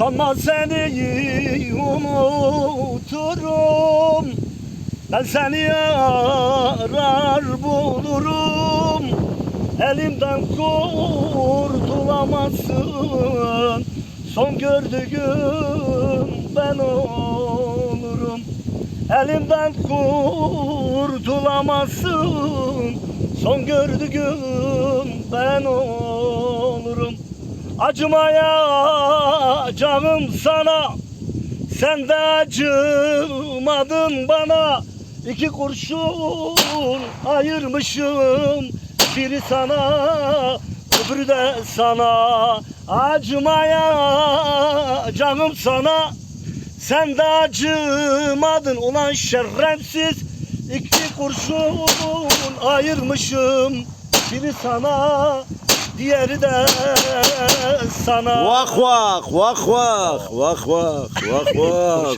Sanma seni unuturum. Ben seni arar bulurum. Elimden kurtulamazsın. Son gördüğüm ben olurum. Elimden kurtulamazsın. Son gördüğüm ben olurum. Acımaya canım sana Sen de acımadın bana. İki kurşun ayırmışım Biri sana öbürü de sana. Acımaya canım sana sen de acımadın. Ulan şerefsiz İki kurşun ayırmışım Biri sana diğeri de sana Vak vak vak vak vak vak vak.